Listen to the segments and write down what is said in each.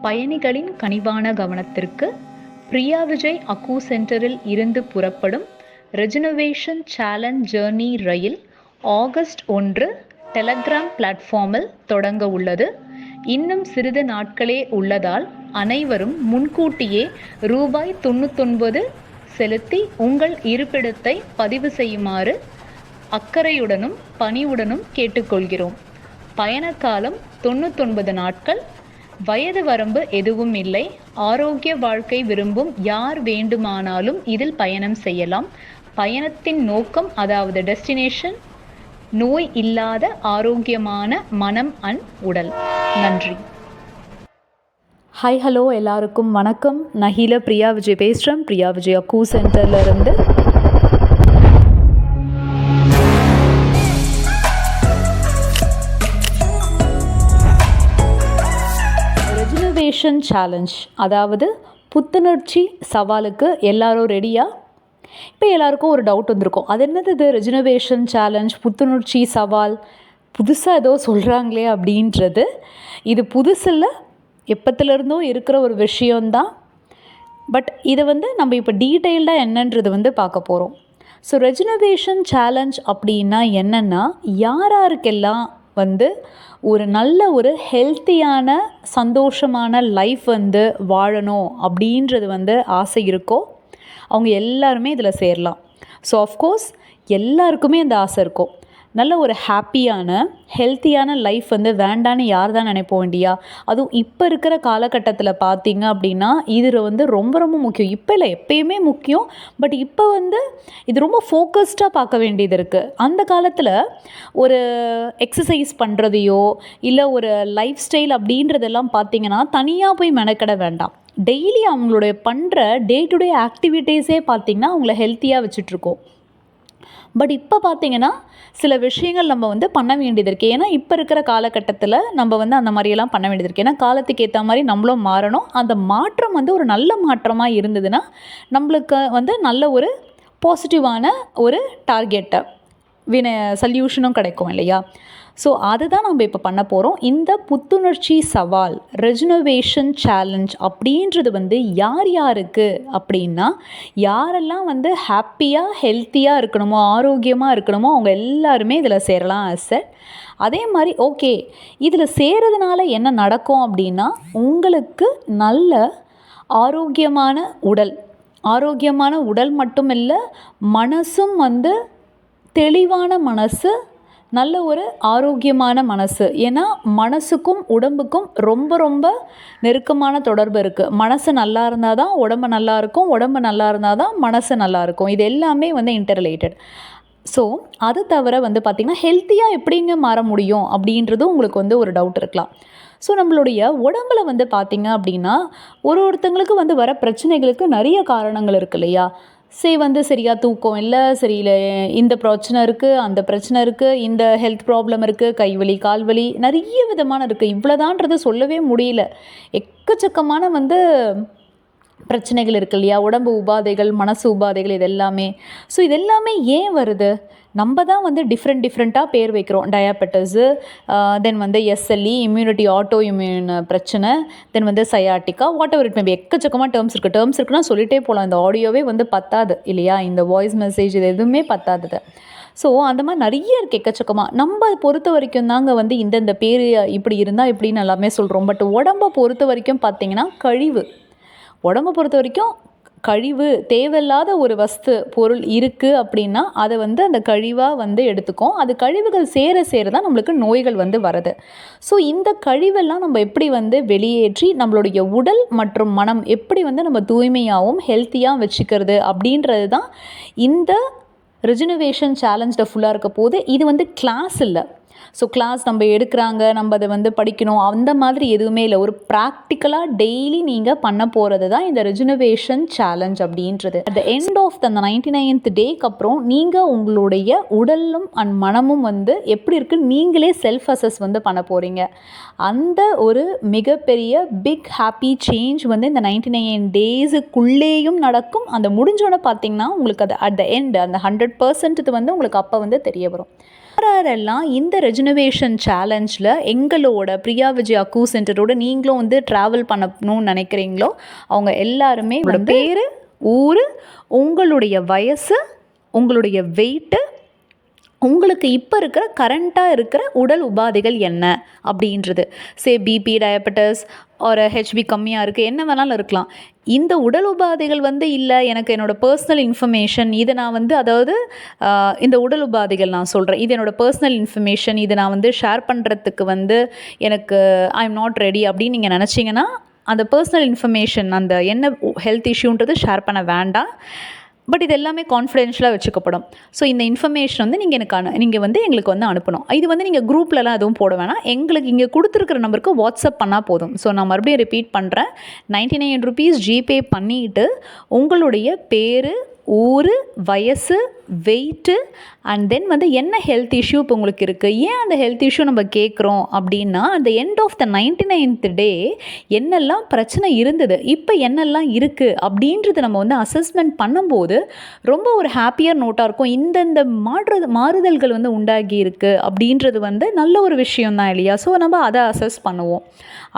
பயணிகளின் கனிவான கவனத்திற்கு பிரியா விஜய் அக்கு சென்டரில் இருந்து புறப்படும் ரெஜினவேஷன் சேலஞ்ச் ஜேர்னி ரயில் ஆகஸ்ட் ஒன்று டெலகிராம் பிளாட்ஃபார்மில் தொடங்க உள்ளது. இன்னும் சிறிது நாட்களே உள்ளதால் அனைவரும் முன்கூட்டியே ரூபாய் தொண்ணூத்தொன்பது செலுத்தி உங்கள் இருப்பிடத்தை பதிவு செய்யுமாறு அக்கறையுடனும் பணிவுடனும் கேட்டுக்கொள்கிறோம். பயணக்காலம் தொண்ணூத்தொன்பது நாட்கள். வயது வரம்பு எதுவும் இல்லை. ஆரோக்கிய வாழ்க்கை விரும்பும் யார் வேண்டுமானாலும் இதில் பயணம் செய்யலாம். பயணத்தின் நோக்கம் அதாவது டெஸ்டினேஷன் நோய் இல்லாத ஆரோக்கியமான மனம் அண்ட் உடல். நன்றி. ஹாய் ஹலோ எல்லாருக்கும் வணக்கம். நஹீல பிரியா விஜய் பேசுகிறேன் பிரியா விஜய் அக்கூ சென்டர்லேருந்து இருந்து சேலஞ்ச் அதாவது புத்துணர்ச்சி சவாலுக்கு எல்லாரும் ரெடியா இப்போ எல்லாருக்கும் ஒரு டவுட் வந்திருக்கும். அது என்னது இது? ரெஜினவேஷன் சேலஞ்ச் புத்துணர்ச்சி சவால். புதுசாக ஏதோ சொல்கிறாங்களே அப்படின்றது. இது புதுசில் எப்பத்துலேருந்தும் இருக்கிற ஒரு விஷயந்தான் பட் இதை வந்து நம்ம இப்போ டீட்டெயில்டாக என்னன்றது வந்து பார்க்க போகிறோம் ஸோ ரெஜினவேஷன் சேலஞ்ச் அப்படின்னா என்னென்னா யார் யாருக்கெல்லாம் வந்து ஒரு நல்ல ஒரு ஹெல்த்தியான சந்தோஷமான லைஃப் வந்து வாழணும் அப்படின்றது வந்து ஆசை இருக்கோ அவங்க எல்லாருமே இதில் சேரலாம். ஸோ ஆஃப்கோர்ஸ் எல்லாருக்குமே அந்த ஆசை இருக்கும் நல்ல ஒரு ஹாப்பியான ஹெல்த்தியான லைஃப் வந்து வேண்டான்னு யார் தான் நினைப்போம் இல்லையா அதுவும் இப்போ இருக்கிற காலகட்டத்தில் பார்த்தீங்க அப்படின்னா இது வந்து ரொம்ப ரொம்ப முக்கியம். இப்போ இல்லை எப்பயுமே முக்கியம். பட் இப்போ வந்து இது ரொம்ப ஃபோக்கஸ்டாக பார்க்க வேண்டியது இருக்குது அந்த காலத்தில் ஒரு எக்ஸசைஸ் பண்ணுறதையோ இல்லை ஒரு லைஃப் ஸ்டைல் அப்படின்றதெல்லாம் பார்த்தீங்கன்னா தனியாக போய் மெனக்கட வேண்டாம். டெய்லி அவங்களுடைய பண்ணுற டே டு டே ஆக்டிவிட்டீஸே பார்த்திங்கன்னா அவங்கள ஹெல்த்தியாக வச்சுட்ருக்கோம் பட் இப்போ பார்த்தீங்கன்னா சில விஷயங்கள் நம்ம வந்து பண்ண வேண்டியது இருக்குது ஏன்னா இப்போ இருக்கிற காலகட்டத்தில் நம்ம வந்து அந்த மாதிரியெல்லாம் பண்ண வேண்டியது இருக்குது ஏன்னா காலத்துக்கு ஏற்ற மாதிரி நம்மளும் மாறணும். அந்த மாற்றம் வந்து ஒரு நல்ல மாற்றமாக இருந்ததுன்னா நம்மளுக்கு வந்து நல்ல ஒரு பாசிட்டிவான ஒரு டார்கெட்டை வின சல்யூஷனும் கிடைக்கும் இல்லையா? ஸோ அதுதான் நம்ம இப்போ பண்ண போகிறோம் இந்த புத்துணர்ச்சி சவால் ரெஜினோவேஷன் சேலஞ்ச் அப்படின்றது வந்து யார் யாருக்கு அப்படின்னா யாரெல்லாம் வந்து ஹாப்பியாக ஹெல்த்தியாக இருக்கணுமோ ஆரோக்கியமாக இருக்கணுமோ அவங்க எல்லாருமே இதில் சேரலாம் அசட் அதே மாதிரி ஓகே இதில் சேரதுனால என்ன நடக்கும் அப்படின்னா உங்களுக்கு நல்ல ஆரோக்கியமான உடல் ஆரோக்கியமான உடல் மட்டும் இல்லை மனசும் வந்து தெளிவான மனசு நல்ல ஒரு ஆரோக்கியமான மனசு. ஏன்னா மனசுக்கும் உடம்புக்கும் ரொம்ப ரொம்ப நெருக்கமான தொடர்பு இருக்குது மனசு நல்லா இருந்தால் தான் உடம்பு நல்லா இருக்கும் உடம்பு நல்லா இருந்தால் தான் மனசு நல்லா இருக்கும். இது எல்லாமே வந்து இன்டர்ரிலேட்டட் ஸோ அது தவிர வந்து பார்த்திங்கன்னா ஹெல்த்தியாக எப்படிங்க மாற முடியும் அப்படின்றது உங்களுக்கு வந்து ஒரு டவுட் இருக்கலாம். ஸோ நம்மளுடைய உடம்புல வந்து பார்த்திங்க அப்படின்னா ஒரு ஒருத்தங்களுக்கு வந்து வர பிரச்சனைகளுக்கு நிறைய காரணங்கள் இருக்கு இல்லையா? சரி வந்து சரியாக தூக்கம் இல்லை சரியில்லை. இந்த பிரச்சனை இருக்குது அந்த பிரச்சனை இருக்குது இந்த ஹெல்த் ப்ராப்ளம் இருக்குது கைவலி கால்வலி நிறைய விதமான இருக்குது இவ்வளோதான்றது சொல்லவே முடியல. எக்கச்சக்கமான வந்து பிரச்சனைகள் இருக்கு இல்லையா? உடம்பு உபாதைகள் மனசு உபாதைகள் இது எல்லாமே ஸோ இது எல்லாமே ஏன் வருது? நம்ம தான் வந்து டிஃப்ரெண்ட் டிஃப்ரெண்ட்டாக பேர் வைக்கிறோம். டயாபெட்டஸு தென் வந்து எஸ்எல்இ இம்யூனிட்டி ஆட்டோ இம்யூன் பிரச்சனை தென் வந்து sciatica whatever it maybe எக்கச்சக்கமாக டேர்ம்ஸ் இருக்குது டேர்ம்ஸ் இருக்குன்னா சொல்லிட்டே போகலாம் இந்த ஆடியோவே வந்து பத்தாது இல்லையா? இந்த வாய்ஸ் மெசேஜ் இது எதுவுமே பத்தாதது. ஸோ அந்த மாதிரி நிறைய இருக்குது எக்கச்சக்கமாக நம்ம பொறுத்த வரைக்கும் தாங்க வந்து இந்தந்த பேர் இப்படி இருந்தால் இப்படின்னு எல்லாமே சொல்கிறோம் பட் உடம்பை பொறுத்த வரைக்கும் பார்த்தீங்கன்னா கழிவு. உடம்பை பொறுத்த வரைக்கும் கழிவு தேவையில்லாத ஒரு வஸ்து பொருள் இருக்குது அப்படின்னா அதை வந்து அந்த கழிவாக வந்து எடுத்துக்கும். அது கழிவுகள் சேர சேர தான் நம்மளுக்கு நோய்கள் வந்து வருது ஸோ இந்த கழிவெல்லாம் நம்ம எப்படி வந்து வெளியேற்றி நம்மளுடைய உடல் மற்றும் மனம் எப்படி வந்து நம்ம தூய்மையாகவும் ஹெல்த்தியாக வச்சுக்கிறது அப்படின்றது தான் இந்த ரிஜினவேஷன் சேலஞ்சில் ஃபுல்லாக இருக்க போது இது வந்து கிளாஸ் இல்லை. ஸோ கிளாஸ் நம்ம எடுக்கிறாங்க நம்ம அதை வந்து படிக்கணும் அந்த மாதிரி எதுவுமே இல்லை. ஒரு ப்ராக்டிக்கலாக டெய்லி நீங்கள் பண்ண போகிறது தான் இந்த ரெஜினவேஷன் சேலஞ்ச் அப்படின்றது. At the end of the ninety ninth டேக்கு அப்புறம் நீங்கள் உங்களுடைய உடலும் அண்ட் மனமும் வந்து எப்படி இருக்குன்னு நீங்களே செல்ஃப் அசஸ் வந்து பண்ண போகிறீங்க அந்த ஒரு மிகப்பெரிய பிக் ஹாப்பி சேஞ்ச் வந்து இந்த நைன்டி நைன் டேஸுக்குள்ளேயும் நடக்கும். அந்த முடிஞ்சோடனே பார்த்தீங்கன்னா உங்களுக்கு அது அட் த எண்ட் அந்த ஹண்ட்ரட் பர்சன்ட் வந்து உங்களுக்கு அப்போ வந்து தெரிய வரும். யாரெல்லாம் இந்த ரெஜினவேஷன் சேலஞ்சில் எங்களோட பிரியா விஜய் அக்கூ சென்டரோட நீங்களும் வந்து ட்ராவல் பண்ணணும்னு நினைக்கிறீங்களோ? அவங்க எல்லாருமே பேர்? ஊர் உங்களுடைய வயசு உங்களுடைய வெயிட்டு உங்களுக்கு இப்போ இருக்கிற கரண்ட்டாக இருக்கிற உடல் உபாதைகள் என்ன அப்படின்றது. சே பிபி டயபெட்டஸ் ஒரு ஹெச்பி கம்மியாக இருக்குது என்ன வேணாலும் இருக்கலாம். இந்த உடல் உபாதைகள் வந்து இல்லை எனக்கு என்னோடய பர்சனல் இன்ஃபர்மேஷன் இதை நான் வந்து அதாவது இந்த உடல் உபாதைகள் நான் சொல்கிறேன் இது என்னோடய பர்சனல் இன்ஃபர்மேஷன் இதை நான் வந்து ஷேர் பண்ணுறதுக்கு வந்து எனக்கு ஐ எம் நாட் ரெடி அப்படின்னு நீங்கள் நினச்சிங்கன்னா அந்த பர்சனல் இன்ஃபர்மேஷன் அந்த என்ன ஹெல்த் இஷ்யூன்றது ஷேர் பண்ண வேண்டாம். பட் இது எல்லாமே கான்ஃபிடென்ஷியலாக வச்சுக்கப்படும். ஸோ இந்த இன்ஃபர்மேஷன் வந்து நீங்கள் எனக்கு அனு நீங்கள் வந்து எங்களுக்கு வந்து அனுப்பணும். இது வந்து நீங்கள் குரூப்லலாம் எதுவும் போட வேணாம். எங்களுக்கு இங்கே கொடுத்துருக்குற நம்பருக்கு வாட்ஸ்அப் பண்ணால் போதும். ஸோ நான் மறுபடியும் ரிப்பீட் பண்ணுறேன் நைன்டி நைன் ருபீஸ் ஜிபே பண்ணிவிட்டு உங்களுடைய பேர் ஊர் வயசு வெயிட்டு அண்ட் தென் வந்து என்ன ஹெல்த் இஷ்யூ இப்போ உங்களுக்கு இருக்குது ஏன் அந்த ஹெல்த் இஷ்யூ நம்ம கேட்குறோம் அப்படின்னா அந்த end of the ninety ninth day என்னெல்லாம் பிரச்சனை இருந்தது? இப்போ என்னெல்லாம் இருக்குது அப்படின்றது நம்ம வந்து அசஸ்மெண்ட் பண்ணும்போது ரொம்ப ஒரு ஹாப்பியர் நோட்டாக இருக்கும். இந்தந்த மாற்று மாறுதல்கள் வந்து உண்டாகி இருக்குது அப்படின்றது வந்து நல்ல ஒரு விஷயம் தான் இல்லையா? ஸோ நம்ம அதை அசஸ் பண்ணுவோம்.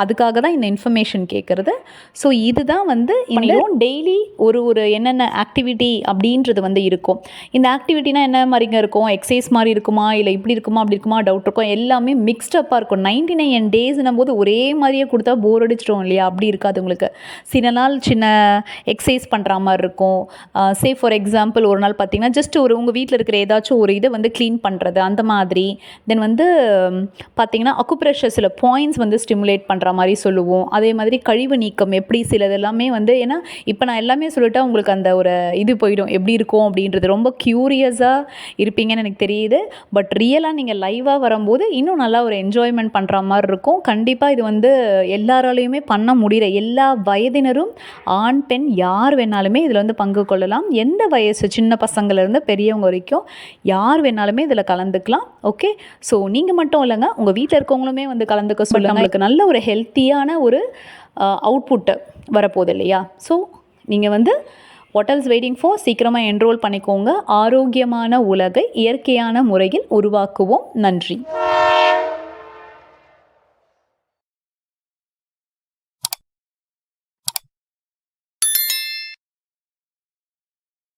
அதுக்காக தான் இந்த இன்ஃபர்மேஷன் கேட்குறது ஸோ இதுதான் வந்து இந்த டெய்லி ஒரு ஒரு என்னென்ன ஆக்டிவிட்டி அப்படின்றது வந்து இருக்கும். இந்த ஆக்டிவிட்டினா என்ன மாதிரிங்க இருக்கும்? எக்ஸசைஸ் மாதிரி இருக்குமா? இல்லை இப்படி இருக்குமா? அப்படி இருக்குமா? டவுட் இருக்கும். எல்லாமே மிக்ஸ்டப்பாக இருக்கும். நைன்டி நைன் டேஸ்னும் போது ஒரே மாதிரியே கொடுத்தா போர் அடிச்சிடும் இல்லையா? அப்படி இருக்காது உங்களுக்கு. சில நாள் சின்ன எக்ஸசைஸ் பண்ணுற மாதிரி இருக்கும். சே ஃபார் எக்ஸாம்பிள் ஒரு நாள் பார்த்தீங்கன்னா ஜஸ்ட் ஒரு உங்கள் வீட்டில் இருக்கிற ஏதாச்சும் ஒரு இதை வந்து க்ளீன் பண்ணுறது அந்த மாதிரி. தென் வந்து பார்த்தீங்கன்னா அக்குப்ரெஷர் சில பாயிண்ட்ஸ் வந்து ஸ்டிமுலேட் பண்ணுற மாதிரி சொல்லுவோம். அதே மாதிரி கழிவு நீக்கம் எப்படி சிலது எல்லாமே வந்து ஏன்னா இப்போ நான் எல்லாமே சொல்லிட்டா உங்களுக்கு அந்த ஒரு இது போயிடும். எப்படி இருக்கும் அப்படின்றது ரொம்ப க்யூரியஸாக இருப்பீங்கன்னு எனக்கு தெரியுது. பட் ரியலாக நீங்கள் லைவாக வரும்போது இன்னும் நல்லா ஒரு என்ஜாய்மெண்ட் பண்ணுற மாதிரி இருக்கும். கண்டிப்பாக இது வந்து எல்லாராலையுமே பண்ண முடியல. எல்லா வயதினரும் ஆண் பெண் யார் வேணாலுமே இதில் வந்து பங்கு கொள்ளலாம். எந்த வயசு சின்ன பசங்கள்லேருந்து பெரியவங்க வரைக்கும் யார் வேணாலுமே இதில் கலந்துக்கலாம். ஓகே ஸோ நீங்கள் மட்டும் இல்லைங்க. உங்கள் வீட்டில் இருக்கவங்களுமே வந்து கலந்துக்க சொல்லுங்க. உங்களுக்கு நல்ல ஒரு ஹெல்த்தியான ஒரு அவுட்புட்டு வரப்போகுது இல்லையா? ஸோ நீங்கள் வந்து ஹோட்டல்ஸ் வெயிட்டிங் ஃபார் சீக்கிரமாக என்ரோல் பண்ணிக்கோங்க. ஆரோக்கியமான உலகை இயற்கையான முறையில் உருவாக்குவோம். நன்றி.